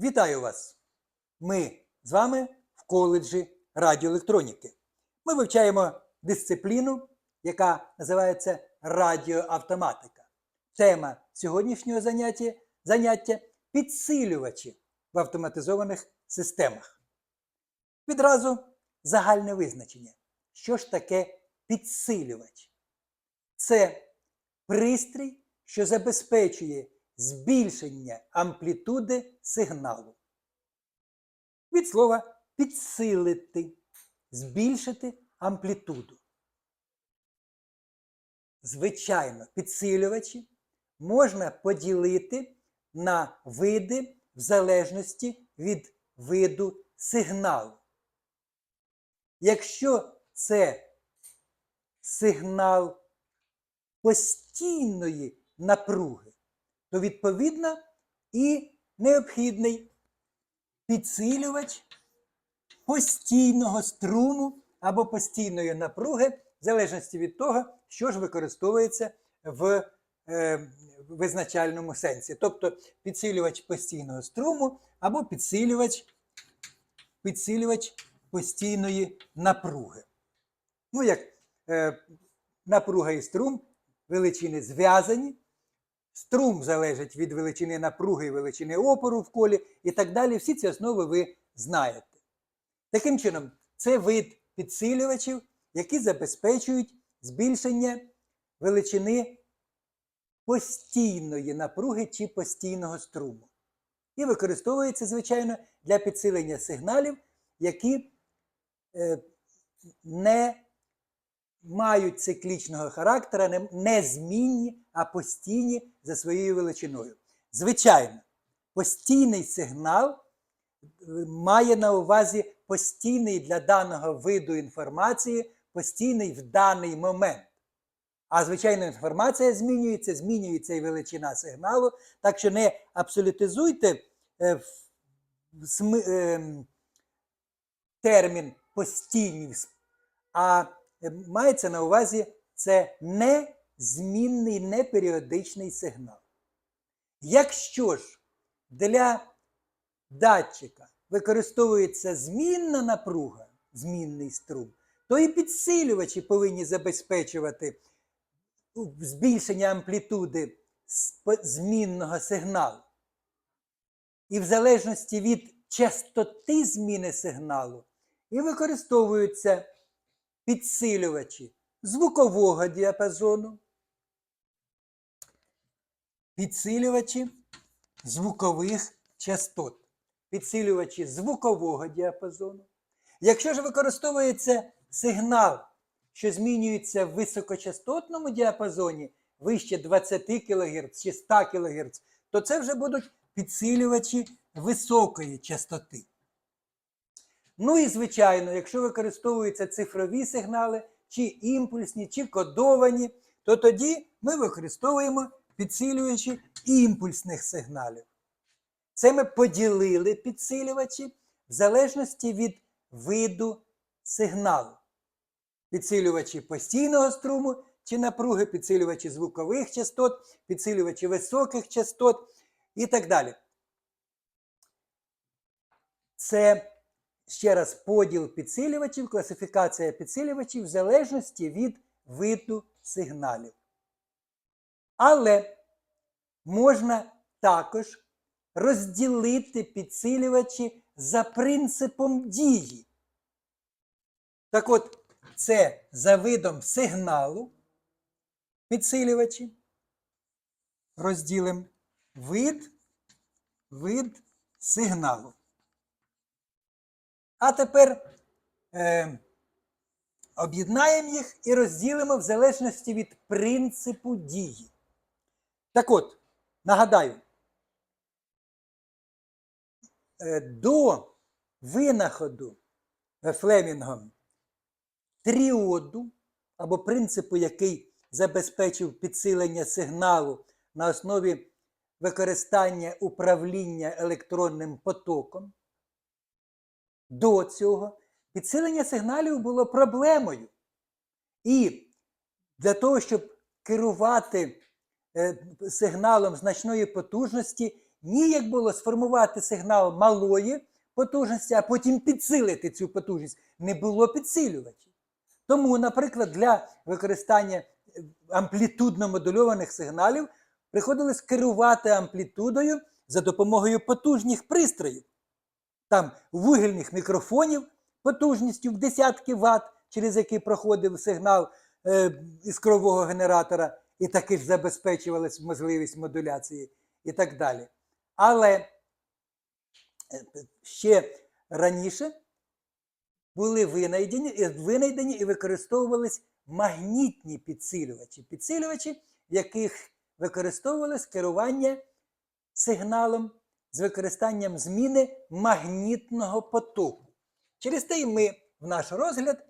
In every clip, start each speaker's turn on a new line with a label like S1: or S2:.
S1: Вітаю вас! Ми з вами в коледжі радіоелектроніки. Ми вивчаємо дисципліну, яка називається радіоавтоматика. Тема сьогоднішнього заняття, заняття підсилювачі в автоматизованих системах. Відразу загальне визначення. Що ж таке підсилювач? Це пристрій, що забезпечує збільшення амплітуди сигналу. Від слова підсилити, збільшити амплітуду. Звичайно, підсилювачі можна поділити на види в залежності від виду сигналу. Якщо це сигнал постійної напруги, то відповідно і необхідний підсилювач постійного струму або постійної напруги, в залежності від того, що ж використовується в е, визначальному сенсі. Тобто підсилювач постійного струму або підсилювач, підсилювач постійної напруги. Ну, як е, напруга і струм, величини зв'язані, струм залежить від величини напруги і величини опору в колі і так далі. Всі ці основи ви знаєте. Таким чином, це вид підсилювачів, які забезпечують збільшення величини постійної напруги чи постійного струму. І використовується, звичайно, для підсилення сигналів, які е, не мають циклічного характера, не, змінні, а постійні за своєю величиною. Звичайно, постійний сигнал е, має на увазі постійний для даного виду інформації, постійний в даний момент. А звичайно, інформація змінюється, змінюється і величина сигналу. Так що не абсолютизуйте е, ем, термін постійний, а мається на увазі це незмінний, неперіодичний сигнал. Якщо ж для датчика використовується змінна напруга, змінний струм, то і підсилювачі повинні забезпечувати збільшення амплітуди змінного сигналу. І в залежності від частоти зміни сигналу і використовуються підсилювачі звукового діапазону, підсилювачі звукових частот, підсилювачі звукового діапазону. Якщо ж використовується сигнал, що змінюється в високочастотному діапазоні вище 20 кГц чи 100 кГц, то це вже будуть підсилювачі високої частоти. Ну і звичайно, якщо використовуються цифрові сигнали, чи імпульсні, чи кодовані, то тоді ми використовуємо підсилювачі імпульсних сигналів. Це ми поділили підсилювачі в залежності від виду сигналу. Підсилювачі постійного струму чи напруги, підсилювачі звукових частот, підсилювачі високих частот і так далі. Це ще раз поділ підсилювачів, класифікація підсилювачів в залежності від виду сигналів. Але можна також розділити підсилювачі за принципом дії. Так от, це за видом сигналу підсилювачі. Розділимо вид, вид сигналу. А тепер е, об'єднаємо їх і розділимо в залежності від принципу дії. Так от, нагадаю, е, до винаходу е, Флемінгом тріоду, або принципу, який забезпечив підсилення сигналу на основі використання управління електронним потоком, до цього підсилення сигналів було проблемою. І для того, щоб керувати е, сигналом значної потужності, ніяк було сформувати сигнал малої потужності, а потім підсилити цю потужність. Не було підсилювачів. Тому, наприклад, для використання е, амплітудно модульованих сигналів приходилось керувати амплітудою за допомогою потужних пристроїв. Там вугільних мікрофонів потужністю в десятки Вт, через які проходив сигнал е, іскрового генератора, і таки ж забезпечувалась можливість модуляції і так далі. Але е, ще раніше були винайдені, е, винайдені і використовувались магнітні підсилювачі. Підсилювачі, в яких використовувалось керування сигналом з використанням зміни магнітного потоку. Через те й ми в наш розгляд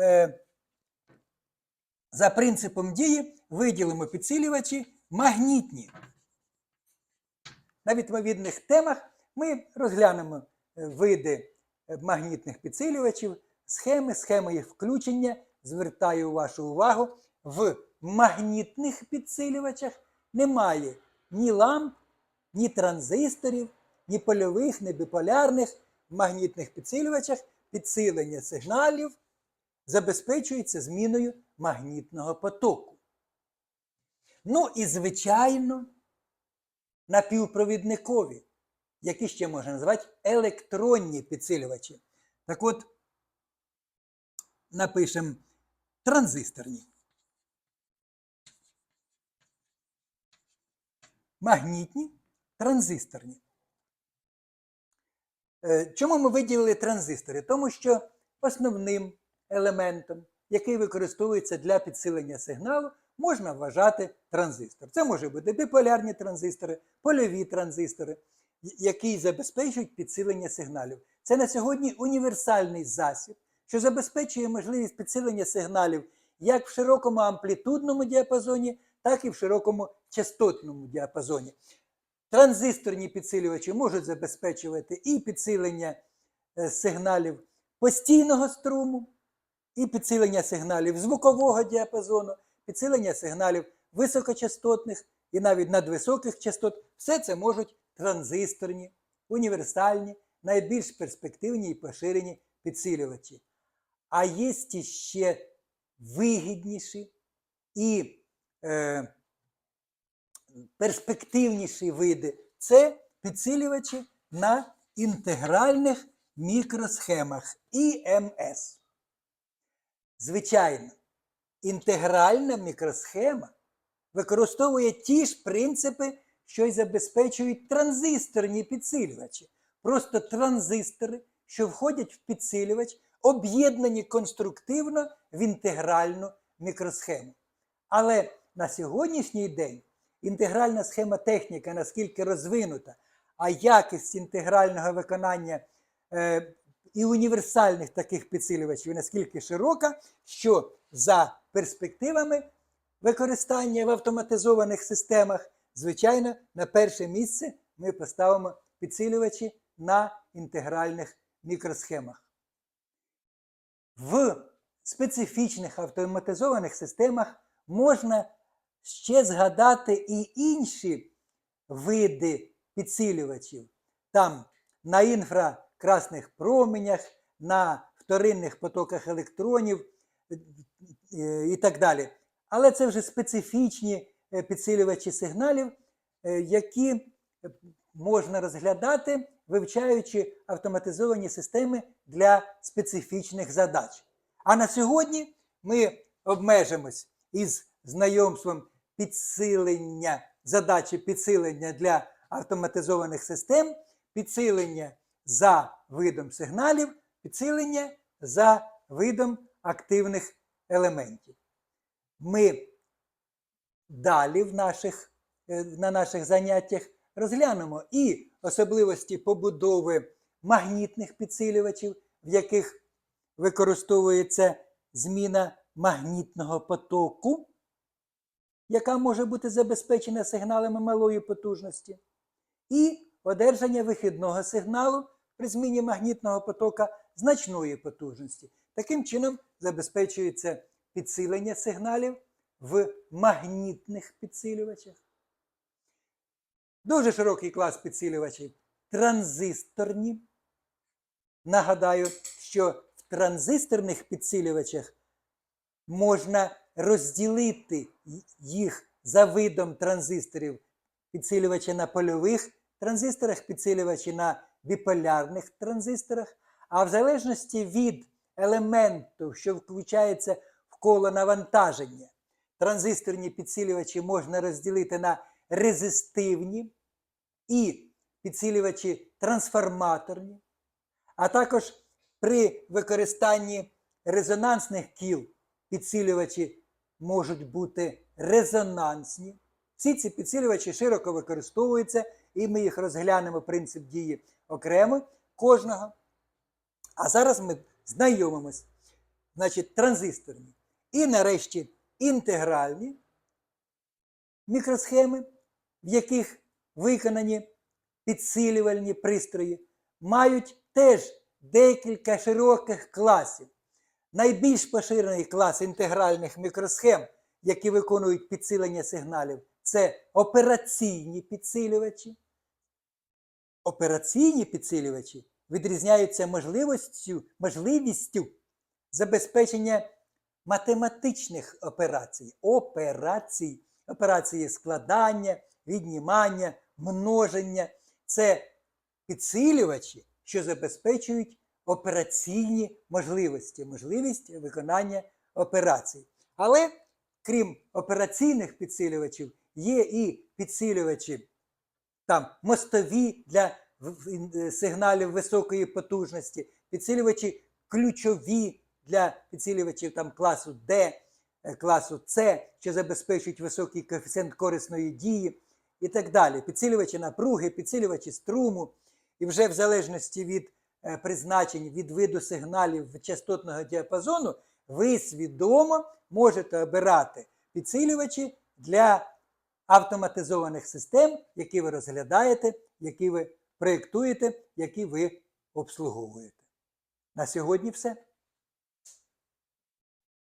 S1: е, за принципом дії виділимо підсилювачі магнітні. На відповідних темах ми розглянемо е, види е, магнітних підсилювачів, схеми, схеми їх включення. Звертаю вашу увагу, в магнітних підсилювачах немає ні ламп, ні транзисторів, ні польових, ні біполярних. В магнітних підсилювачах підсилення сигналів забезпечується зміною магнітного потоку. Ну і, звичайно, напівпровідникові, які ще можна назвати електронні підсилювачі. Так от, напишемо транзисторні. Магнітні, транзисторні. Е, Чому ми виділили транзистори? Тому що основним елементом, який використовується для підсилення сигналу, можна вважати транзистор. Це може бути біполярні транзистори, польові транзистори, які забезпечують підсилення сигналів. Це на сьогодні універсальний засіб, що забезпечує можливість підсилення сигналів як в широкому амплітудному діапазоні, так і в широкому частотному діапазоні. Транзисторні підсилювачі можуть забезпечувати і підсилення е, сигналів постійного струму, і підсилення сигналів звукового діапазону, підсилення сигналів високочастотних і навіть надвисоких частот. Все це можуть транзисторні, універсальні, найбільш перспективні і поширені підсилювачі. А є ще вигідніші і е, перспективніші види це підсилювачі на інтегральних мікросхемах ІМС. Звичайно, інтегральна мікросхема використовує ті ж принципи, що й забезпечують транзисторні підсилювачі. Просто транзистори, що входять в підсилювач, об'єднані конструктивно в інтегральну мікросхему. Але на сьогоднішній день інтегральна схема техніка наскільки розвинута, а якість інтегрального виконання е, і універсальних таких підсилювачів наскільки широка, що за перспективами використання в автоматизованих системах, звичайно, на перше місце ми поставимо підсилювачі на інтегральних мікросхемах. В специфічних автоматизованих системах можна ще згадати і інші види підсилювачів. Там на інфракрасних променях, на вторинних потоках електронів е, і так далі. Але це вже специфічні е, підсилювачі сигналів, е, які можна розглядати, вивчаючи автоматизовані системи для специфічних задач. А на сьогодні ми обмежимось із знайомством підсилення, задачі підсилення для автоматизованих систем, підсилення за видом сигналів, підсилення за видом активних елементів. Ми далі в наших, е, на наших заняттях розглянемо і особливості побудови магнітних підсилювачів, в яких використовується зміна магнітного потоку, яка може бути забезпечена сигналами малої потужності, і одержання вихідного сигналу при зміні магнітного потока значної потужності. Таким чином забезпечується підсилення сигналів в магнітних підсилювачах. Дуже широкий клас підсилювачів. Транзисторні. Нагадаю, що в транзисторних підсилювачах можна розділити їх за видом транзисторів. Підсилювачі на польових транзисторах, підсилювачі на біполярних транзисторах. А в залежності від елементу, що включається в коло навантаження, транзисторні підсилювачі можна розділити на резистивні і підсилювачі трансформаторні, а також при використанні резонансних кіл підсилювачі можуть бути резонансні. Всі ці підсилювачі широко використовуються, і ми їх розглянемо принцип дії окремо кожного. А зараз ми знайомимось. Значить, транзисторні. І нарешті інтегральні мікросхеми, в яких виконані підсилювальні пристрої, мають теж декілька широких класів. Найбільш поширений клас інтегральних мікросхем, які виконують підсилення сигналів, це операційні підсилювачі. Операційні підсилювачі відрізняються можливістю, можливістю забезпечення математичних операцій, операцій, операції складання, віднімання, множення. Це підсилювачі, що забезпечують операційні можливості, можливість виконання операцій. Але крім операційних підсилювачів, є і підсилювачі там мостові для е, сигналів високої потужності, підсилювачі ключові для підсилювачів там класу D, е, класу С, що забезпечують високий коефіцієнт корисної дії і так далі. Підсилювачі напруги, підсилювачі струму, і вже в залежності від призначень, від виду сигналів частотного діапазону, ви свідомо можете обирати підсилювачі для автоматизованих систем, які ви розглядаєте, які ви проєктуєте, які ви обслуговуєте. На сьогодні все.